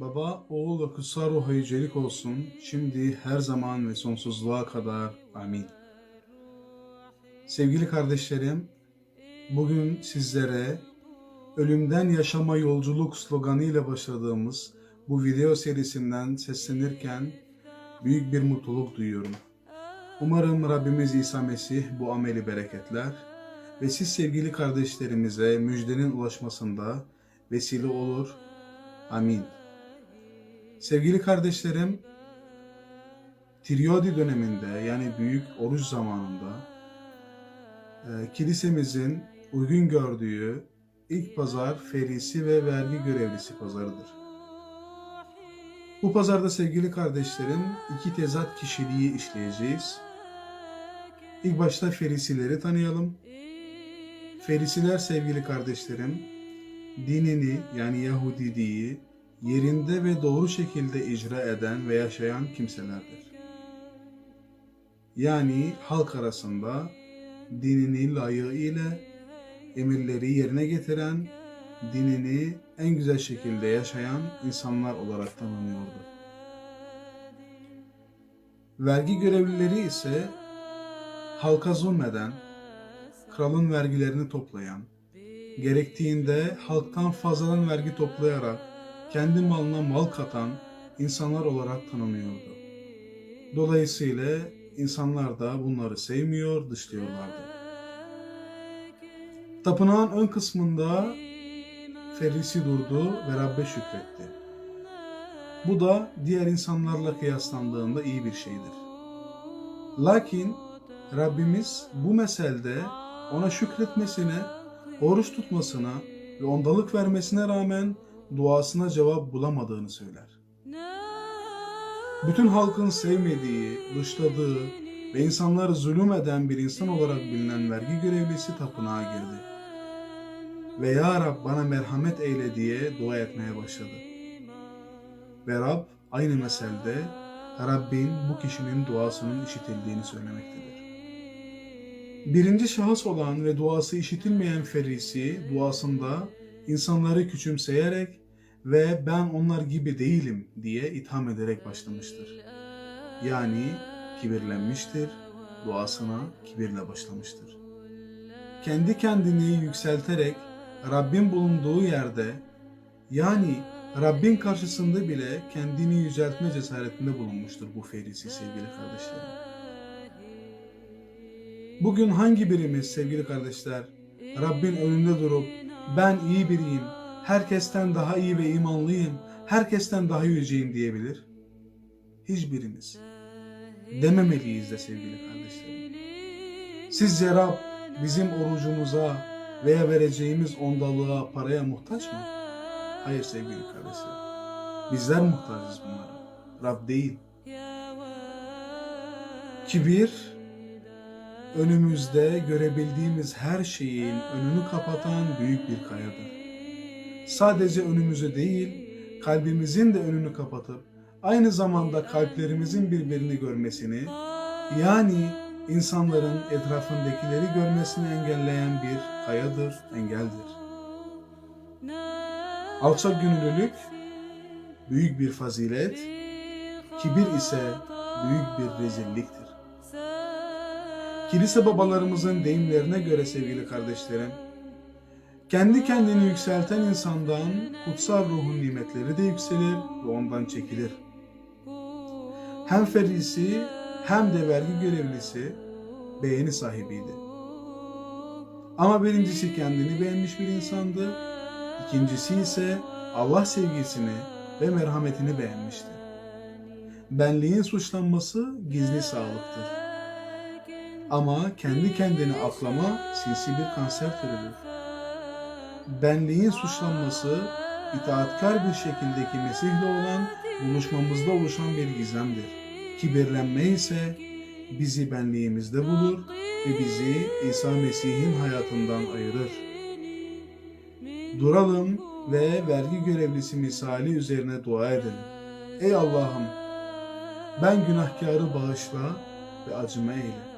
Baba, oğul ve kutsal ruha yücelik olsun, şimdi her zaman ve sonsuzluğa kadar. Amin. Sevgili kardeşlerim, bugün sizlere ölümden yaşama yolculuk sloganıyla başladığımız bu video serisinden seslenirken büyük bir mutluluk duyuyorum. Umarım Rabbimiz İsa Mesih bu ameli bereketler ve siz sevgili kardeşlerimize müjdenin ulaşmasında vesile olur. Amin. Sevgili kardeşlerim, Triyodi döneminde yani büyük oruç zamanında e, kilisemizin uygun gördüğü ilk pazar ferisi ve vergi görevlisi pazarıdır. Bu pazarda sevgili kardeşlerim iki tezat kişiliği işleyeceğiz. İlk başta ferisileri tanıyalım. Ferisiler sevgili kardeşlerim, dinini yani Yahudiliği yerinde ve doğru şekilde icra eden ve yaşayan kimselerdir. Yani halk arasında dinini layığıyla emirleri yerine getiren, dinini en güzel şekilde yaşayan insanlar olarak tanınıyordu. Vergi görevlileri ise halka zulmeden, kralın vergilerini toplayan, gerektiğinde halktan fazladan vergi toplayarak kendi malına mal katan insanlar olarak tanınıyordu. Dolayısıyla insanlar da bunları sevmiyor, dışlıyorlardı. Tapınağın ön kısmında Ferisi durdu ve Rabbe şükretti. Bu da diğer insanlarla kıyaslandığında iyi bir şeydir. Lakin Rabbimiz bu meselede ona şükretmesine, oruç tutmasına ve ondalık vermesine rağmen duasına cevap bulamadığını söyler. Bütün halkın sevmediği, dışladığı ve insanları zulüm eden bir insan olarak bilinen vergi görevlisi tapınağa girdi. Ve Ya Rab bana merhamet eyle diye dua etmeye başladı. Ve Rab aynı meselde Rabbin bu kişinin duasının işitildiğini söylemektedir. Birinci şahıs olan ve duası işitilmeyen Ferisi duasında insanları küçümseyerek ve ben onlar gibi değilim diye itham ederek başlamıştır. Yani kibirlenmiştir, duasına kibirle başlamıştır. Kendi kendini yükselterek Rabbin bulunduğu yerde yani Rabbin karşısında bile kendini yüceltme cesaretinde bulunmuştur bu ferisi sevgili kardeşlerim. Bugün hangi birimiz sevgili kardeşler Rabbin önünde durup ben iyi biriyim, herkesten daha iyi ve imanlıyım, herkesten daha yüceyim diyebilir? Hiçbirimiz. Dememeliyiz de sevgili kardeşlerim. Sizce Rab bizim orucumuza veya vereceğimiz ondalığa, paraya muhtaç mı? Hayır sevgili kardeşlerim. Bizler muhtacız bunlara. Rab değil. Kibir, önümüzde görebildiğimiz her şeyin önünü kapatan büyük bir kayadır. Sadece önümüzü değil, kalbimizin de önünü kapatıp aynı zamanda kalplerimizin birbirini görmesini, yani insanların etrafındakileri görmesini engelleyen bir kayadır, engeldir. Alçak gönüllülük büyük bir fazilet, kibir ise büyük bir rezilliktir. Kilise babalarımızın deyimlerine göre sevgili kardeşlerim, kendi kendini yükselten insandan kutsal ruhun nimetleri de yükselir ve ondan çekilir. Hem ferisi hem de vergi görevlisi beğeni sahibiydi. Ama birincisi kendini beğenmiş bir insandı, ikincisi ise Allah sevgisini ve merhametini beğenmişti. Benliğin suçlanması gizli sağlıktır. Ama kendi kendini aklama sinsi bir kanser türüdür. Benliğin suçlanması itaatkar bir şekildeki Mesih'le olan buluşmamızda oluşan bir gizemdir. Kibirlenme ise bizi benliğimizde bulur ve bizi İsa Mesih'in hayatından ayırır. Duralım ve vergi görevlisi misali üzerine dua edelim. Ey Allah'ım ben günahkarı bağışla ve acıma eyle.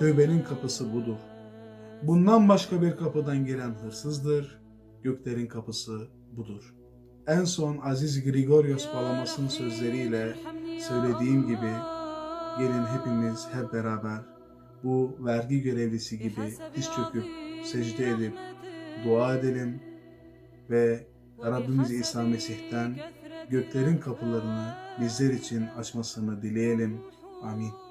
Tövbenin kapısı budur. Bundan başka bir kapıdan giren hırsızdır. Göklerin kapısı budur. En son Aziz Grigorios Palamas'ın sözleriyle söylediğim gibi gelin hepimiz hep beraber bu vergi görevlisi gibi diz çöküp secde edip dua edelim ve Rabbimiz İsa Mesih'ten göklerin kapılarını bizler için açmasını dileyelim. Amin.